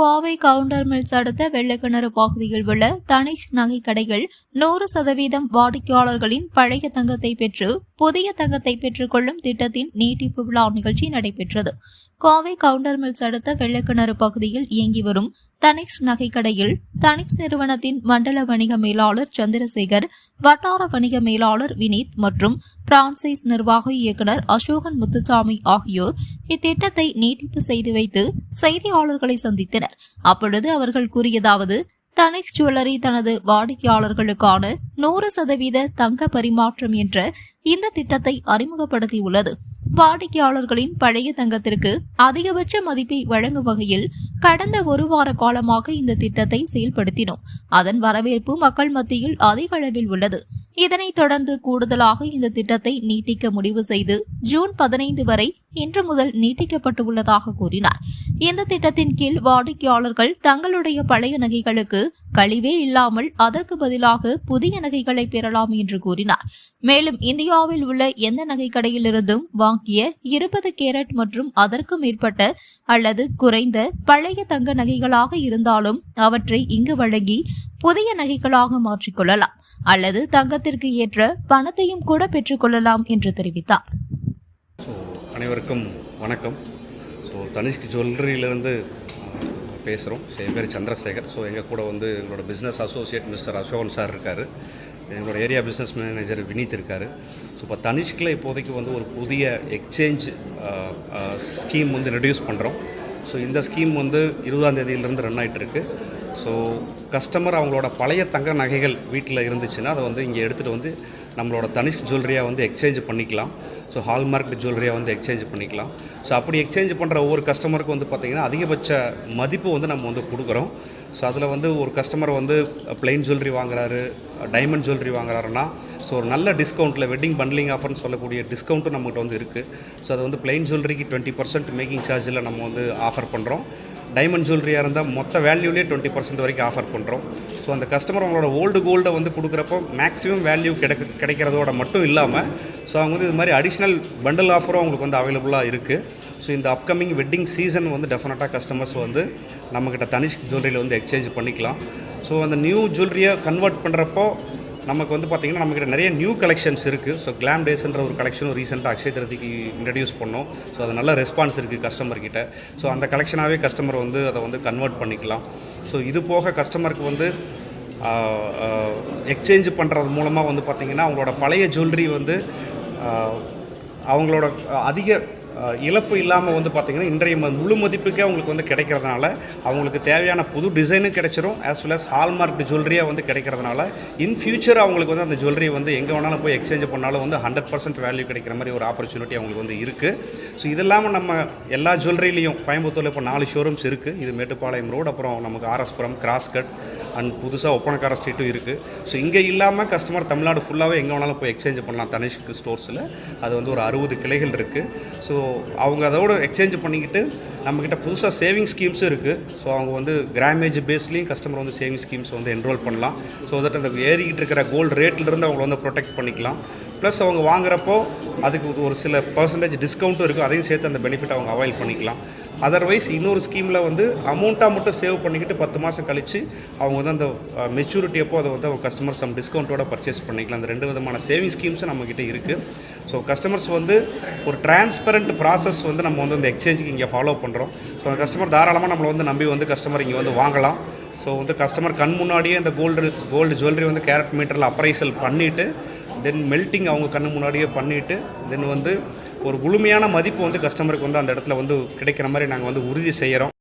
Kovai counter mills அடுத்த வெள்ளக்கிணறு பகுதியில் உள்ள தனிஷ் நகை கடைகள் நூறு சதவீதம் வாடிக்கையாளர்களின் பழைய தங்கத்தை பெற்று புதிய தங்கத்தை பெற்றுக் கொள்ளும் திட்டத்தின் நீட்டிப்பு விழா நிகழ்ச்சி நடைபெற்றது. கோவை கவுண்டர் மில்ஸ் அடுத்த வெள்ளக்கிணறு பகுதியில் இயங்கி வரும் தனிக்ஸ் நகைக்கடையில் தனிக்ஸ் நிறுவனத்தின் மண்டல வணிக மேலாளர் சந்திரசேகர் வட்டார வணிக மேலாளர் வினீத் மற்றும் பிரான்சைஸ் நிர்வாக இயக்குனர் அசோகன் முத்துசாமி ஆகியோர் இத்திட்டத்தை நீட்டிப்பு செய்து வைத்து செய்தியாளர்களை சந்தித்தனர். அப்பொழுது அவர்கள் கூறியதாவது தனிக்ஸ் ஜுவல்லரி தனது வாடிக்கையாளர்களுக்கான நூறு சதவீத தங்க பரிமாற்றம் என்ற இந்த திட்டத்தை அறிமுகப்படுத்தியுள்ளது. வாடிக்கையாளர்களின் பழைய தங்கத்திற்கு அதிகபட்ச மதிப்பை வழங்கும் வகையில் கடந்த ஒரு வார காலமாக இந்த திட்டத்தை செயல்படுத்தினோம். அதன் வரவேற்பு மக்கள் மத்தியில் அதிக அளவில் உள்ளது. இதனைத் தொடர்ந்து கூடுதலாக இந்த திட்டத்தை நீட்டிக்க முடிவு செய்து ஜூன் பதினைந்து வரை இன்று முதல் நீட்டிக்கப்பட்டுள்ளதாக கூறினார். இந்த திட்டத்தின் கீழ் வாடிக்கையாளர்கள் தங்களுடைய பழைய நகைகளுக்கு கழிவே இல்லாமல் அதற்கு பதிலாக புதிய நகைகளை பெறலாம் என்று கூறினார். மேலும் இந்தியாவில் உள்ள எந்த நகைக்கடையிலிருந்தும் வாங்கிய இருபது கேரட் மற்றும் அதற்கு மேற்பட்ட அல்லது குறைந்த பழைய தங்க நகைகளாக இருந்தாலும் அவற்றை இங்கு வழங்கி புதிய நகைகளாக மாற்றிக்கொள்ளலாம் அல்லது தங்கத்திற்கு ஏற்ற பணத்தையும் கூட பெற்றுக்கொள்ளலாம் என்று தெரிவித்தார். அனைவருக்கும் வணக்கம். ஸோ தனிஷ்க் ஜுவல்லரியிலிருந்து பேசுகிறோம் ஸோ என் பேர் சந்திரசேகர். ஸோ எங்கள் கூட வந்து எங்களோட business associate mister Ashokan sir இருக்கார். எங்களோட ஏரியா பிஸ்னஸ் மேனேஜர் வினீத் இருக்கார். ஸோ இப்போ தனிஷ்கில் இப்போதைக்கு வந்து ஒரு புதிய எக்ஸ்சேஞ்ச் ஸ்கீம் வந்து ரெடியூஸ் பண்ணுறோம் ஸோ இந்த ஸ்கீம் வந்து இருபதாம் தேதியிலேருந்து ரன் ஆகிட்டு இருக்கு ஸோ கஸ்டமர் அவங்களோட பழைய தங்க நகைகள் வீட்டில் இருந்துச்சுன்னா அதை வந்து இங்கே எடுத்துகிட்டு வந்து நம்மளோட தனிஷ்க் ஜுவல்லரியாக வந்து எக்ஸ்சேஞ்ச் பண்ணிக்கலாம். ஸோ ஹால்மார்க் ஜுவல்லரியாக வந்து எக்ஸ்சேஞ்ச் பண்ணிக்கலாம். ஸோ அப்படி எக்ஸ்சேஞ்ச் பண்ணுற ஒவ்வொரு கஸ்டமருக்கும் வந்து பார்த்திங்கன்னா அதிகபட்ச மதிப்பு வந்து நம்ம வந்து கொடுக்குறோம். ஸோ அதில் வந்து ஒரு கஸ்டமர் வந்து பிளெயின் ஜுவல்லரி வாங்குறாரு டைமண்ட் ஜுவல்லரி வாங்குறாருன்னா ஸோ ஒரு நல்ல டிஸ்கவுண்ட்டில் வெட்டிங் பண்ட்லிங் ஆஃபர்னு சொல்லக்கூடிய டிஸ்கவுண்ட்டும் நம்மகிட்ட வந்து இருக்குது ஸோ அது வந்து பிளெயின் ஜுவல்லரிக்கு டுவெண்ட்டி பர்சன்ட் மேக்கிங் சார்ஜில் நம்ம வந்து ஆஃபர் பண்ணுறோம் டைமண்ட் ஜுவல்லரியாக இருந்தால் மொத்த வேல்யூலேயே டுவெண்ட்டி பர்சன்ட் வரைக்கும் ஆஃபர் பண்ணுறோம் ஸோ அந்த கஸ்டமர் அவங்களோட ஓல்டு கோல்டை வந்து கொடுக்குறப்போ மேக்ஸிமம் வேல்யூ கிடைக்க கிடைக்கிறதோட மட்டும் இல்லாமல் ஸோ அவங்க வந்து இது மாதிரி அடிஷ்னல் பண்டல் ஆஃபரும் அவங்களுக்கு வந்து அவைலபிளாக இருக்குது ஸோ இந்த அப்கமிங் வெட்டிங் சீசன் வந்து டெஃபினட்டாக கஸ்டமர்ஸ் வந்து நம்மக்கிட்ட தனிஷ்க் ஜுவல்லரியில் வந்து எக்ஸ்சேஞ்ச் பண்ணிக்கலாம். ஸோ அந்த நியூ ஜுவல்லரியை கன்வெர்ட் பண்ணுறப்போ நமக்கு வந்து பார்த்திங்கன்னா நம்மக்கிட்ட நிறைய நியூ கலெக்ஷன்ஸ் இருக்குது ஸோ கிளாம் டேஸ்ன்ற ஒரு கலெக்ஷனும் ரீசெண்டாக அக்ஷய திருதிக்கு இன்ட்ரடியூஸ் பண்ணோம். ஸோ அது நல்ல ரெஸ்பான்ஸ் இருக்குது கஸ்டமர்கிட்ட ஸோ அந்த கலெக்ஷனாகவே கஸ்டமர் வந்து அதை வந்து கன்வெர்ட் பண்ணிக்கலாம். ஸோ இது போக கஸ்டமருக்கு வந்து எக்ஸ்சேஞ்ச் பண்ணுறது மூலமாக வந்து பார்த்திங்கன்னா அவங்களோட பழைய ஜுவல்லரி வந்து அவங்களோட அதிக இழப்பு இல்லாமல் வந்து பார்த்திங்கன்னா இன்றைய ம- முழு மதிப்புக்கே அவங்களுக்கு வந்து கிடைக்கிறதுனால அவங்களுக்கு தேவையான புது டிசைனும் கிடைச்சிரும். ஆஸ் வெல் அஸ் ஹால்மார்க் ஜுவல்லரியாக வந்து கிடைக்கிறதுனால இன் ஃபியூச்சர் அவங்களுக்கு வந்து அந்த ஜுவல்லரி வந்து எங்கே வேணாலும் போய் எக்ஸ்சேஞ்ச் பண்ணாலும் வந்து ஹண்ட்ரட் பர்சன்ட் வேல்யூ கிடைக்கிற மாதிரி ஒரு ஆப்பர்ச்சுனிட்டி அவங்களுக்கு வந்து இருக்குது ஸோ இது இல்லாமல் நம்ம எல்லா ஜுவல்லரிலையும் கோயம்புத்தூரில் இப்போ நாலு ஷோரூம்ஸ் இருக்குது இது மேட்டுப்பாளையம் ரோடு அப்புறம் நமக்கு ஆர்எஸ்புரம் கிராஸ்கட் அண்ட் புதுசாக ஒப்பனக்கார ஸ்ட்ரீட்டும் இருக்குது ஸோ இங்கே இல்லாமல் கஸ்டமர் தமிழ்நாடு ஃபுல்லாகவே எங்கே வேணாலும் போய் எக்ஸ்சேஞ்ச் பண்ணலாம் தனிஷ்க்கு ஸ்டோர்ஸில் அது வந்து ஒரு அறுபது கிளைகள் இருக்குது ஸோ அவங்க அதோட எக்ஸ்சேஞ்ச் பண்ணிக்கிட்டு நம்மக்கிட்ட புதுசாக சேவிங் ஸ்கீம்ஸும் இருக்குது ஸோ அவங்க வந்து கிராமேஜ் பேஸ்லேயும் கஸ்டமர் வந்து சேவிங் ஸ்கீம்ஸ் வந்து என்ரோல் பண்ணலாம். ஸோ தட் அந்த ஏறிக்கிட்டு இருக்கிற கோல்டு ரேட்லேருந்து அவங்கள வந்து ப்ரொடெக்ட் பண்ணிக்கலாம். ப்ளஸ் அவங்க வாங்குறப்போ அதுக்கு ஒரு சில பர்சன்டேஜ் டிஸ்கவுண்ட்டும் இருக்குது அதையும் சேர்த்து அந்த பெனிஃபிட் அவங்க அவைல் பண்ணிக்கலாம். அதர்வைஸ் இன்னொரு ஸ்கீமில் வந்து அமௌண்ட்டாக மட்டும் சேவ் பண்ணிக்கிட்டு பத்து மாதம் கழித்து அவங்க வந்து அந்த மெச்சூரிட்டி அப்போ அதை வந்து அவங்க கஸ்டமர் சம் டிஸ்கவுண்ட்டோட பர்ச்சேஸ் பண்ணிக்கலாம். அந்த ரெண்டு விதமான சேவிங் ஸ்கீம்ஸும் நம்மக்கிட்ட இருக்குது ஸோ கஸ்டமர்ஸ் வந்து ஒரு டிரான்ஸ்பரண்ட் ப்ராசஸ் வந்து நம்ம வந்து இந்த எக்ஸ்சேஞ்சுக்கு இங்கே ஃபாலோ பண்ணுறோம் ஸோ கஸ்டமர் தாராளமாக நம்மளை வந்து நம்பி வந்து கஸ்டமர் இங்கே வந்து வாங்கலாம். ஸோ வந்து கஸ்டமர் கண் முன்னாடியே இந்த கோல்டு கோல்டு ஜுவல்லரி வந்து கேரட் மீட்டரில் அப்ரைசல் பண்ணிவிட்டு தென் மெல்ட்டிங் அவங்க கண் முன்னாடியே பண்ணிவிட்டு தென் வந்து ஒரு முழுமையான மதிப்பு வந்து கஸ்டமருக்கு வந்து அந்த இடத்துல வந்து கிடைக்கிற மாதிரி நாங்கள் வந்து உறுதி செய்கிறோம்